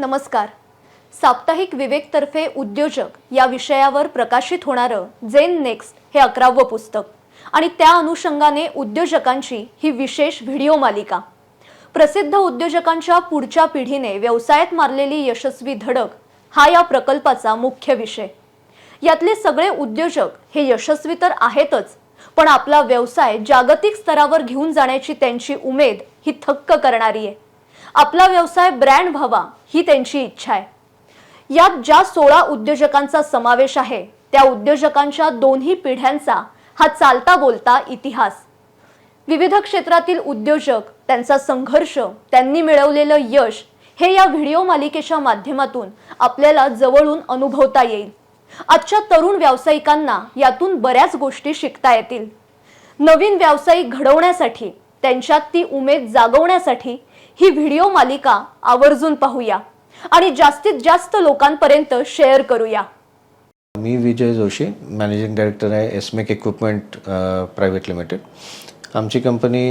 नमस्कार. साप्ताहिक विवेकतर्फे उद्योजक या विषयावर प्रकाशित होणारं जेन नेक्स्ट हे अकरावं पुस्तक आणि त्या अनुषंगाने उद्योजकांची ही विशेष व्हिडिओ मालिका. प्रसिद्ध उद्योजकांच्या पुढच्या पिढीने व्यवसायात मारलेली यशस्वी धडक हा या प्रकल्पाचा मुख्य विषय. यातले सगळे उद्योजक हे यशस्वी तर आहेतच पण आपला व्यवसाय जागतिक स्तरावर घेऊन जाण्याची त्यांची उमेद ही थक्क करणारी आहे. आपला व्यवसाय ब्रँड व्हावा ही त्यांची इच्छा आहे. यात ज्या सोळा उद्योजकांचा समावेश आहे त्या उद्योजकांच्या दोन्ही पिढ्यांचा हा चालता बोलता इतिहास. विविध क्षेत्रातील उद्योजक त्यांचा संघर्ष त्यांनी मिळवलेलं यश हे या व्हिडिओ मालिकेच्या माध्यमातून आपल्याला जवळून अनुभवता येईल. आजच्या तरुण व्यावसायिकांना यातून बऱ्याच गोष्टी शिकता येतील. नवीन व्यावसायिक घडवण्यासाठी त्यांच्यात ती उमेद जागवण्यासाठी ही व्हिडिओ मालिका आवर्जून पाहूया आणि जास्तीत जास्त लोकांपर्यंत शेअर करूया. मी विजय जोशी मॅनेजिंग डायरेक्टर आहे एसमेक इक्विपमेंट प्रायव्हेट लिमिटेड आमची कंपनी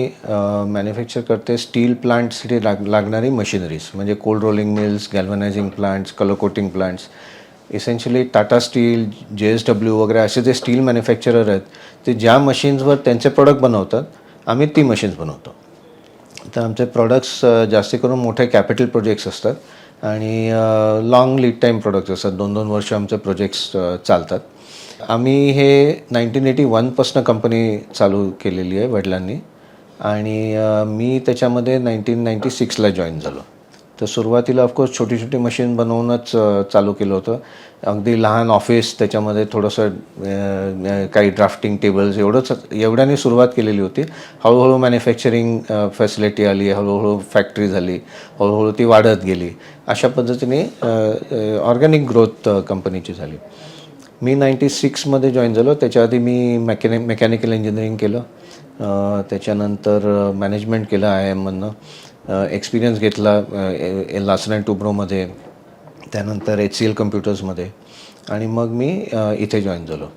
मॅन्युफॅक्चर करते स्टील प्लांट्ससाठी लाग लागणारी मशिनरीज म्हणजे cold rolling mills galvanizing plants colour coating plants essentially Tata steel J S W वगैरे असे जे स्टील मॅन्युफॅक्चरर आहेत ते ज्या मशीन्सवर त्यांचे प्रोडक्ट बनवतात आम्ही ती मशीन्स बनवतो. तर आमचे प्रॉडक्ट्स जास्ती करून मोठे कॅपिटल प्रोजेक्ट्स असतात. आणि लाँग लीड टाईम प्रोडक्ट्स असतात. दोन दोन वर्ष आमचे प्रोजेक्ट्स चालतात. आम्ही हे नाईन्टीन एटी वनपासनं कंपनी चालू केलेली आहे वडिलांनी. आणि मी त्याच्यामध्ये नाईन्टीन नाईन्टी सिक्सला जॉईन झालो. तर सुरुवातीला ऑफकोर्स छोटी छोटी मशीन बनवूनच चालू केलं होतं. अगदी लहान ऑफिस त्याच्यामध्ये थोडंसं काही ड्राफ्टिंग टेबल्स एवढंच एवढ्याने सुरुवात केलेली होती. हळूहळू मॅन्युफॅक्चरिंग फॅसिलिटी आली हळूहळू फॅक्टरी झाली हळूहळू ती वाढत गेली. अशा पद्धतीने ऑर्गॅनिक ग्रोथ कंपनीची झाली. मी नाईन्टी सिक्समध्ये जॉईन झालो. त्याच्या आधी मी मेकॅनि मेकॅनिकल इंजिनिअरिंग केलं. त्याच्यानंतर मॅनेजमेंट केलं आय एममधनं एक्सपिरियन्स घेतला लासन अँड टुब्रोमध्ये त्यानंतर एच सी एल कम्प्युटर्समध्ये आणि मग मी इथे जॉईन झालो.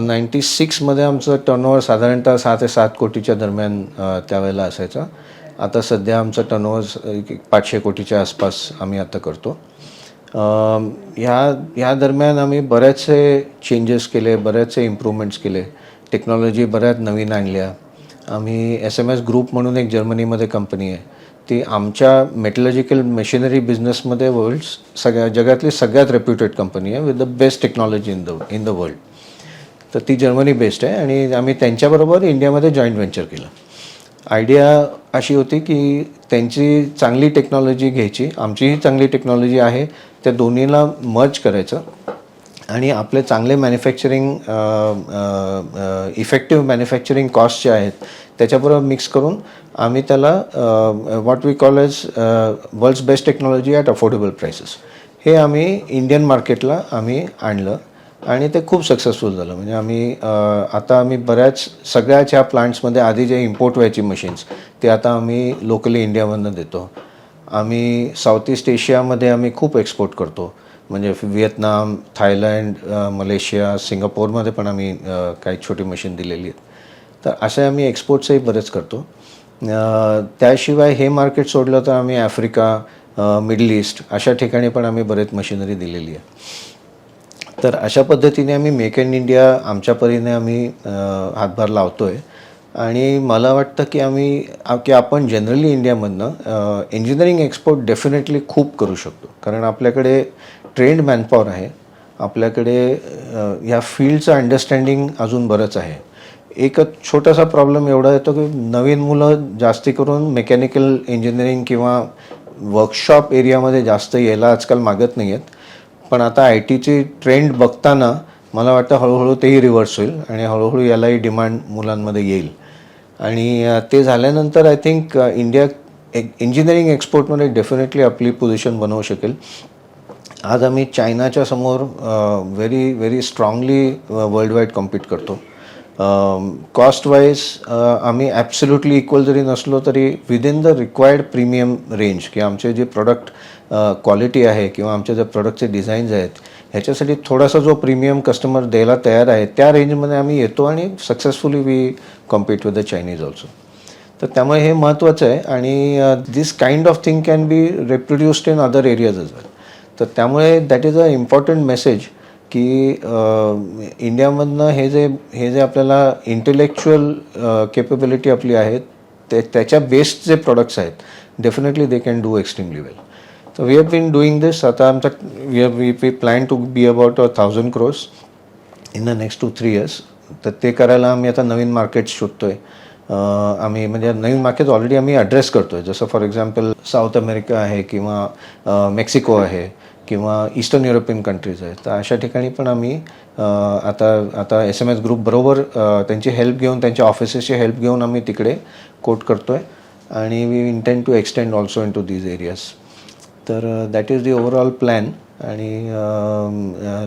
नाईन्टी सिक्समध्ये आमचं टर्नओव्हर साधारणतः सहा ते सात कोटीच्या दरम्यान त्यावेळेला असायचा. आता सध्या आमचं टर्नओव्हर पाचशे कोटीच्या आसपास आम्ही आता करतो. ह्या ह्या दरम्यान आम्ही बरेचसे चेंजेस केले बरेचसे इम्प्रूव्हमेंट्स केले. टेक्नॉलॉजी बऱ्याच नवीन आणल्या. आम्ही एस एम एस ग्रुप म्हणून एक जर्मनीमध्ये कंपनी आहे. ती आमच्या मेटलॉजिकल मशिनरी बिझनेसमध्ये वर्ल्ड सगळ्या जगातली सगळ्यात रेप्युटेड कंपनी आहे with the best technology in the in the world तर ती जर्मनी बेस्ड आहे आणि आम्ही त्यांच्याबरोबर इंडियामध्ये जॉईंट व्हेंचर केलं. आयडिया अशी होती की त्यांची चांगली टेक्नॉलॉजी घ्यायची आमचीही चांगली टेक्नॉलॉजी आहे त्या दोन्हीला मर्ज करायचं. आणि आपले चांगले मॅन्युफॅक्चरिंग इफेक्टिव्ह मॅन्युफॅक्चरिंग कॉस्ट जे आहेत त्याच्याबरोबर मिक्स करून आम्ही त्याला what we call as world's best technology at affordable prices हे आम्ही इंडियन मार्केटला आम्ही आणलं आणि ते खूप सक्सेसफुल झालं. म्हणजे आम्ही आता आम्ही बऱ्याच सगळ्याच ह्या प्लांट्समध्ये आधी जे इम्पोर्ट व्हायची मशीन्स ते आता आम्ही लोकली इंडियामधनं देतो. आम्ही साऊथ ईस्ट एशियामध्ये आम्ही खूप एक्सपोर्ट करतो. म्हणजे व्हिएतनाम थायलंड मलेशिया सिंगापोरमध्ये पण आम्ही काही छोटी मशीन दिलेली आहेत. तर असे आम्ही एक्सपोर्ट्सही बरेच करतो. त्याशिवाय हे मार्केट सोडलं तर आम्ही आफ्रिका मिडल ईस्ट अशा ठिकाणी पण आम्ही बरेच मशिनरी दिलेली आहे. तर अशा पद्धतीने आम्ही मेक इन इंडिया आमच्या परीने आम्ही हातभार लावतो आहे आणि मला वाटतं की आम्ही की आपण जनरली इंडियामधनं इंजिनिअरिंग एक्सपोर्ट डेफिनेटली खूप करू शकतो. कारण आपल्याकडे ट्रेंड मॅनपॉवर आहे. आपल्याकडे या ह्या फील्डचं अंडरस्टँडिंग अजून बरंच आहे. एकच छोटासा प्रॉब्लेम एवढा येतो की नवीन मुलं जास्ती करून मेकॅनिकल इंजिनिअरिंग किंवा वर्कशॉप एरियामध्ये जास्त यायला आजकाल मागत नाही आहेत पण आता आय टीची ट्रेंड बघताना मला वाटतं हळूहळू तेही रिव्हर्स होईल आणि हळूहळू यालाही डिमांड मुलांमध्ये येईल. आणि ते झाल्यानंतर आय थिंक इंडिया एक इंजिनिअरिंग एक्सपोर्टमध्ये डेफिनेटली आपली पोझिशन बनवू शकेल. आज आम्ही चायनाच्या समोर very very strongly world wide compete करतो. कॉस्ट वाईज आम्ही ॲब्सोल्युटली इक्वल जरी नसलो तरी within the required premium range किंवा आमचे जे प्रोडक्ट क्वालिटी आहे किंवा आमच्या जे प्रोडक्टचे डिझाईन्स आहेत ह्याच्यासाठी थोडासा जो प्रीमियम कस्टमर द्यायला तयार आहे त्या रेंजमध्ये आम्ही येतो आणि successfully we compete with the Chinese also तर त्यामुळे हे महत्त्वाचं आहे आणि this kind of thing can be reproduced in other areas as well तर त्यामुळे that is a important message की इंडियामधनं हे जे हे जे आपल्याला इंटेलेक्च्युअल केपेबिलिटी आपली आहे ते त्याच्या बेस्ड जे प्रोडक्ट्स आहेत definitely they can do extremely well तर we have been doing this आता आमचा we have we we plan to be about a thousand crores in the next two three years तर ते करायला आम्ही आता नवीन मार्केट्स शोधतो आहे आम्ही म्हणजे नवीन मार्केट ऑलरेडी आम्ही ॲड्रेस आहे जसं फॉर एक्झाम्पल साऊथ अमेरिका आहे किंवा मेक्सिको आहे. किंवा ईस्टर्न युरोपियन कंट्रीज आहेत. तर अशा ठिकाणी पण आम्ही आता आता एस एम एस ग्रुप बरोबर त्यांची हेल्प घेऊन त्यांच्या ऑफिसेसची हेल्प घेऊन आम्ही तिकडे कोट आहे आणि we intend to extend also in to these areas तर that is the overall plan आणि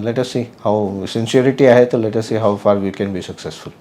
let us see how sincerity आहे तर let us see how far we can be successful